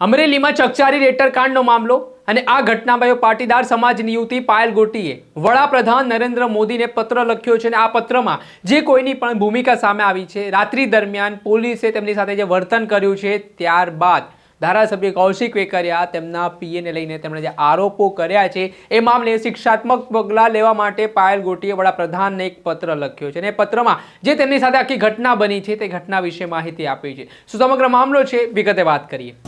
અમરેલીમાં ચકચારી રેટરકાંડનો મામલો અને આ ઘટના બાદ પાટીદાર સમાજની યુવતી પાયલ ગોટીએ વડાપ્રધાન નરેન્દ્ર મોદીને પત્ર લખ્યો છે અને આ પત્રમાં જે કોઈની પણ ભૂમિકા સામે આવી છે, રાત્રિ દરમિયાન પોલીસે તેમની સાથે જે વર્તન કર્યું છે ત્યારબાદ ધારાસભ્ય કૌશિક વેકરિયા તેમના પીએને લઈને તેમણે જે આરોપો કર્યા છે એ મામલે શિક્ષાત્મક પગલાં લેવા માટે પાયલ ગોટીએ વડાપ્રધાનને એક પત્ર લખ્યો છે અને પત્રમાં જે તેમની સાથે આખી ઘટના બની છે તે ઘટના વિશે માહિતી આપી છે. શું સમગ્ર મામલો છે? વિગતે વાત કરીએ.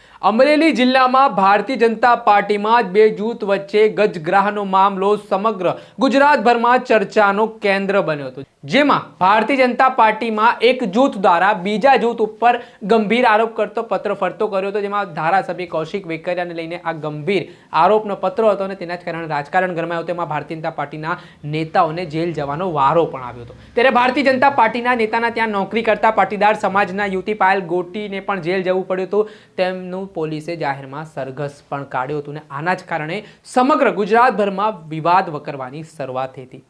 અમરેલી જિલ્લામાં ભારતીય જનતા પાર્ટીમાં બે જૂથ વચ્ચે ગજગ્રાહનો મામલો સમગ્ર ગુજરાતભરમાં ચર્ચાનો કેન્દ્ર બન્યો હતો. જેમાં ભારતીય જનતા પાર્ટીમાં એક જૂથ દ્વારા બીજા જૂથ ઉપર ગંભીર આરોપ કરતો પત્ર ફરતો કર્યો હતો, જેમાં ધારાસભ્ય કૌશિક વેકરિયાને લઈને આ ગંભીર આરોપનો પત્ર હતો અને તેના જ કારણે રાજકારણ ગરમાયું તેમાં ભારતીય જનતા પાર્ટીના નેતાઓને જેલ જવાનો વારો પણ આવ્યો હતો. ત્યારે ભારતીય જનતા પાર્ટીના નેતાના ત્યાં નોકરી કરતા પાટીદાર સમાજના યુવતી પાયલ ગોટીને પણ જેલ જવું પડ્યું હતું. તેમનું પોલીસે જાહેરમાં સરઘસ પણ કાઢ્યું હતું અને આના જ કારણે સમગ્ર ગુજરાતભરમાં વિવાદ વકરવાની શરૂઆત થઈ હતી.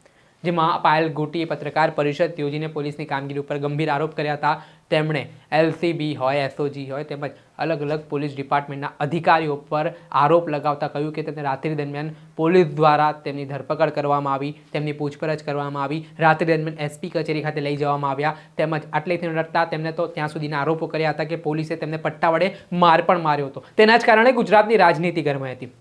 જેમાં પાયલ ગોટીએ પત્રકાર પરિષદ યોજીને પોલીસની કામગીરી ઉપર ગંભીર આરોપ કર્યા હતા. તેમણે એલસીબી હોય, એસઓજી હોય તેમજ અલગ અલગ પોલીસ ડિપાર્ટમેન્ટના અધિકારીઓ પર આરોપ લગાવતા કહ્યું કે તેમને રાત્રિ દરમિયાન પોલીસ દ્વારા તેમની ધરપકડ કરવામાં આવી, તેમની પૂછપરછ કરવામાં આવી, રાત્રિ દરમિયાન એસપી કચેરી ખાતે લઈ જવામાં આવ્યા તેમજ આટલેથી રટતા તેમને તો ત્યાં સુધીના આરોપો કર્યા હતા કે પોલીસે તેમને પટ્ટા વડે માર પણ માર્યો હતો. તેના જ કારણે ગુજરાતની રાજનીતિ ગરમાઈ હતી.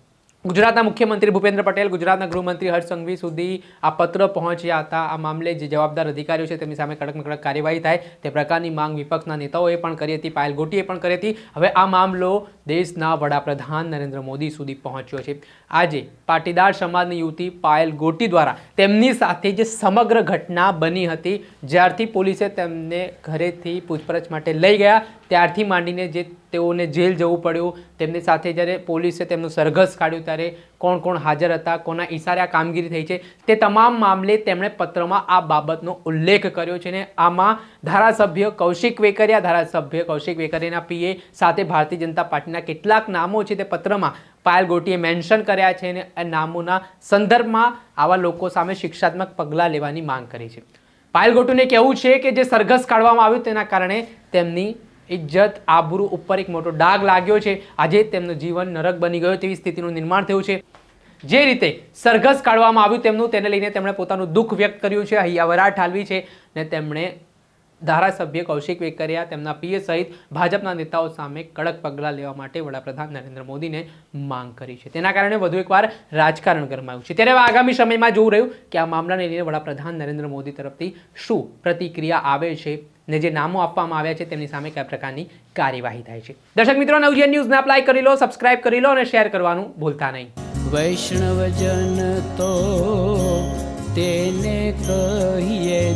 ગુજરાતના મુખ્યમંત્રી ભૂપેન્દ્ર પટેલ, ગુજરાતના ગૃહમંત્રી હર્ષ સંઘવી સુધી આ પત્ર પહોંચ્યા હતા. આ મામલે જે જવાબદાર અધિકારીઓ છે તેમની સામે કડકમાં કડક કાર્યવાહી થાય. તે પ્રકારની માંગ વિપક્ષના નેતાઓએ પણ કરી હતી, પાયલ ગોટીએ પણ કરી હતી. હવે આ મામલો દેશના વડાપ્રધાન નરેન્દ્ર મોદી સુધી પહોંચ્યો છે. આજે પાટીદાર સમાજની યુવતી પાયલ ગોટી દ્વારા તેમની સાથે જે સમગ્ર ઘટના બની હતી, જ્યારથી પોલીસે તેમને ઘરેથી પૂછપરછ માટે લઈ ગયા. ત્યારથી માંડીને જે તેઓને જેલ જવું પડ્યું. તેમની સાથે જ્યારે પોલીસે તેમનું સરઘસ કાઢ્યું ત્યારે કોણ કોણ હાજર હતા, કોના ઈશારે આ કામગીરી થઈ છે, તે તમામ મામલે તેમણે પત્રમાં આ બાબતનો ઉલ્લેખ કર્યો છે ને આમાં ધારાસભ્ય કૌશિક વેકરિયા, ધારાસભ્ય કૌશિક વેકરિયાના પીએ સાથે ભારતીય જનતા પાર્ટીના કેટલાક નામો છે તે પત્રમાં પાયલ ગોટીએ મેન્શન કર્યા છે અને નામોના સંદર્ભમાં આવા લોકો સામે શિક્ષાત્મક પગલાં લેવાની માંગ કરી છે. પાયલ ગોટુને કહેવું છે કે જે સરઘસ કાઢવામાં આવ્યું તેના કારણે તેમની ઇજ્જત, આબરૂ ઉપર એક મોટો ડાઘ લાગ્યો છે. આજે તેમનું જીવન નરક બની ગયો તેવી સ્થિતિનું નિર્માણ થયું છે. જે રીતે સરઘસ કાઢવામાં આવ્યું તેમનું, તેને લઈને તેમણે પોતાનું દુઃખ વ્યક્ત કર્યું છે. હૈયાવરા ઠાલવી છે ને તેમણે ધારાસભ્ય કૌશિક વેકરિયા તેમના પીએ સહિત ભાજપના નેતાઓ સામે કડક પગલાં લેવા માટે વડાપ્રધાન નરેન્દ્ર મોદીને માંગ કરી છે. તેના કારણે વધુ એકવાર રાજકારણ ગરમાયું છે. ત્યારે આગામી સમયમાં જોવું રહ્યું કે આ મામલાને લઈને વડાપ્રધાન નરેન્દ્ર મોદી તરફથી શું પ્રતિક્રિયા આવે છે ને જે નામો આપવામાં આવ્યા છે તેમની સામે કયા પ્રકારની કાર્યવાહી થાય છે. દર્શક મિત્રો, નવજીવન ન્યૂઝને અપ્લાય કરી લો, સબસ્ક્રાઇબ કરી લો અને શેર કરવાનું ભૂલતા નહીં. વૈષ્ણવજન તો તેને કહીએ